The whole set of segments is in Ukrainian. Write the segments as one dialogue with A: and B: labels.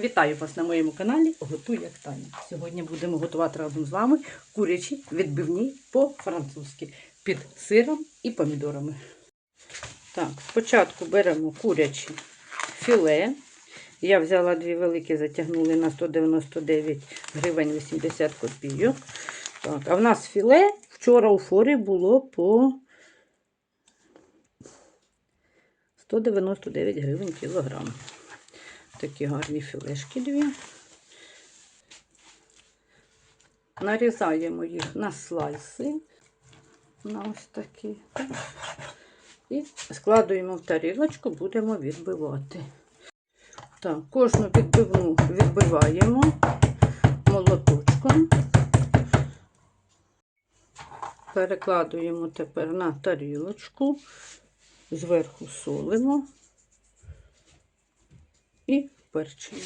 A: Вітаю вас на моєму каналі Готуй як Таня. Сьогодні будемо готувати разом з вами курячі відбивні по-французьки під сиром і помідорами. Так, спочатку беремо курячі філе. Я взяла дві великі, затягнули на 199 гривень 80 копійок. Так, а в нас філе вчора у форі було по 199 гривень кілограм. Такі гарні філешки дві. Нарізаємо їх на слайси. На ось такі. І складуємо в тарілочку, будемо відбивати. Так, кожну відбивну відбиваємо молоточком. Перекладуємо тепер на тарілочку, зверху солимо і перчимо.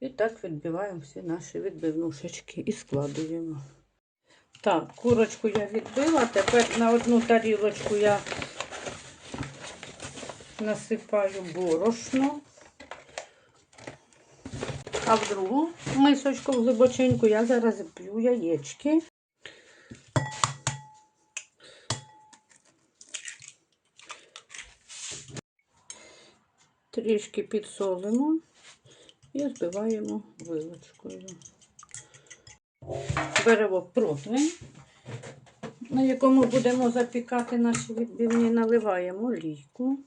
A: І так відбиваємо всі наші відбивнушечки і складуємо. Так, курочку я відбила, тепер на одну тарілочку я насипаю борошно, а в другу мисочку глибоченьку я зараз п'ю яєчки. Трішки підсолимо і збиваємо вилочкою. Беремо противень, на якому будемо запікати наші відбивні, наливаємо олійку,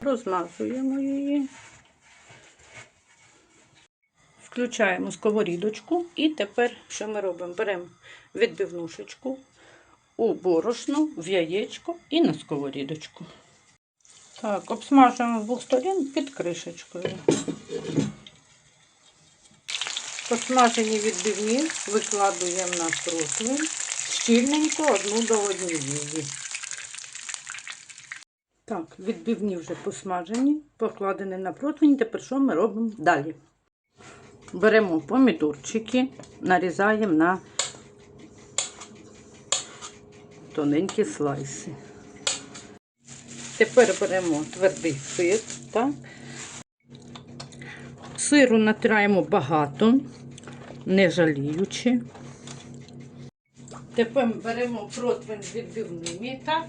A: розмазуємо її, включаємо сковорідочку і тепер що ми робимо? Беремо відбивнушечку у борошно, в яєчко і на сковорідочку. Так, обсмажуємо з двох сторін під кришечкою. Посмажені відбивні викладуємо на противень щільненько одну до однієї. Так, відбивні вже посмажені, покладені на противень. Тепер що ми робимо далі? Беремо помідорчики, нарізаємо на тоненькі слайси. Тепер беремо твердий сир. Так? Сиру натираємо багато, не жаліючи. Тепер беремо противень з відбивними, так?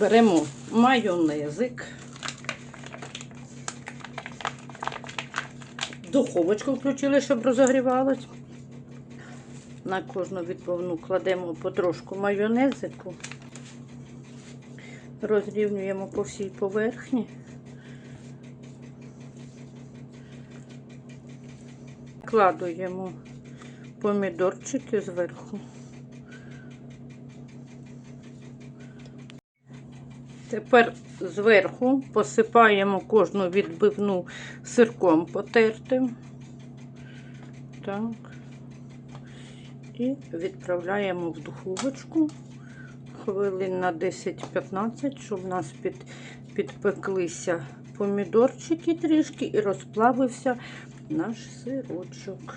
A: Беремо майонезик. Духовочку включили, щоб розогрівалось. На кожну відбивну кладемо потрошку майонезику розрівнюємо по всій поверхні. Кладуємо помідорчики зверху. Тепер зверху посипаємо кожну відбивну сирком потертим. Так. І відправляємо в духовочку хвилин на 10-15, щоб у нас під, підпеклися помідорчики трішки і розплавився наш сирочок.